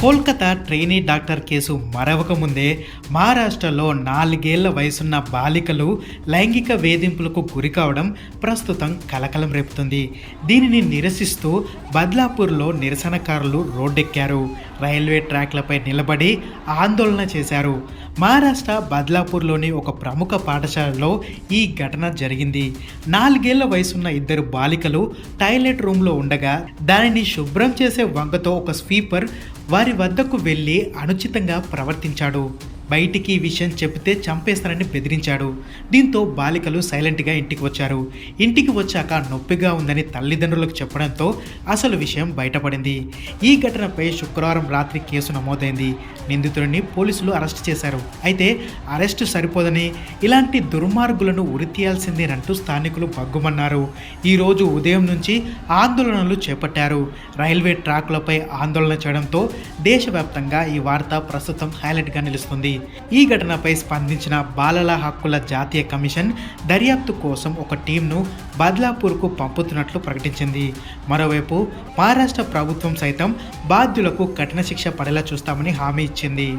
Kolkata trainee doctor case మరవక ముందే మహారాష్ట్రలో నాలుగేళ్ళ వయసున్న బాలికలు లైంగిక వేధింపులకు గురి కావడం ప్రస్తుతం కలకలం రేపుతుంది. దీనిని నిరసిస్తూ బద్లాపూర్లో నిరసనకారులు రోడ్డెక్కారు. రైల్వే ట్రాక్లపై నిలబడి ఆందోళన చేశారు. మహారాష్ట్ర బద్లాపూర్లోని ఒక ప్రముఖ పాఠశాలలో ఈ ఘటన జరిగింది. నాలుగేళ్ళ వయసున్న ఇద్దరు బాలికలు టాయిలెట్ రూమ్లో ఉండగా దానిని శుభ్రం చేసే వంకతో ఒక స్వీపర్ వారి వద్దకు వెళ్ళి అనుచితంగా ప్రవర్తించాడు. బయటికి ఈ విషయం చెబితే చంపేస్తానని బెదిరించాడు. దీంతో బాలికలు సైలెంట్గా ఇంటికి వచ్చారు. ఇంటికి వచ్చాక నొప్పిగా ఉందని తల్లిదండ్రులకు చెప్పడంతో అసలు విషయం బయటపడింది. ఈ ఘటనపై శుక్రవారం రాత్రి కేసు నమోదైంది. నిందితుడిని పోలీసులు అరెస్ట్ చేశారు. అయితే అరెస్టు సరిపోదని ఇలాంటి దుర్మార్గులను ఉరితీయాల్సిందేనంటూ స్థానికులు బగ్గుమన్నారు ఈరోజు ఉదయం నుంచి ఆందోళనలు చేపట్టారు. రైల్వే ట్రాక్లపై ఆందోళన చేయడంతో దేశవ్యాప్తంగా ఈ వార్త ప్రస్తుతం హైలైట్గా నిలుస్తుంది. ఈ ఘటనపై స్పందించిన బాలల హక్కుల జాతీయ కమిషన్ దర్యాప్తు కోసం ఒక టీంను బద్లాపూర్కు పంపుతున్నట్లు ప్రకటించింది. మరోవైపు మహారాష్ట్ర ప్రభుత్వం సైతం బాధ్యులకు కఠిన శిక్ష పడేలా చూస్తామని హామీ ఇచ్చింది.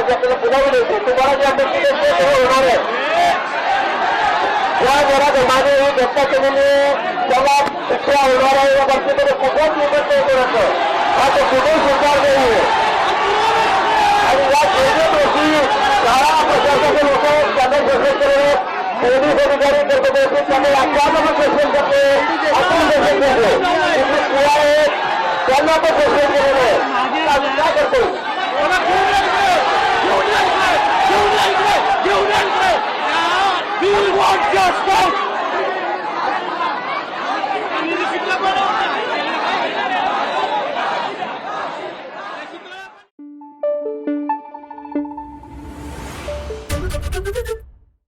जी आपल्याला पुजावली होती तुम्हाला जी आमची होणार आहे ज्या घरात माझी ही घटना त्याला शिक्षा होणार आहे. या बाबतीमध्ये कुठलाच निवड नाही कोणाचं हा कुठेही स्वीकार नाही आणि या केंद्रित दोषी शाळा प्रशासनाचे लोक त्यांना शोषण केले पोलीस अधिकारी कर्मचारी त्यांना राज्याला शोषण करते. आपण शोषण करतो. त्यांना पण शोषण केलेलं आहे. करतो?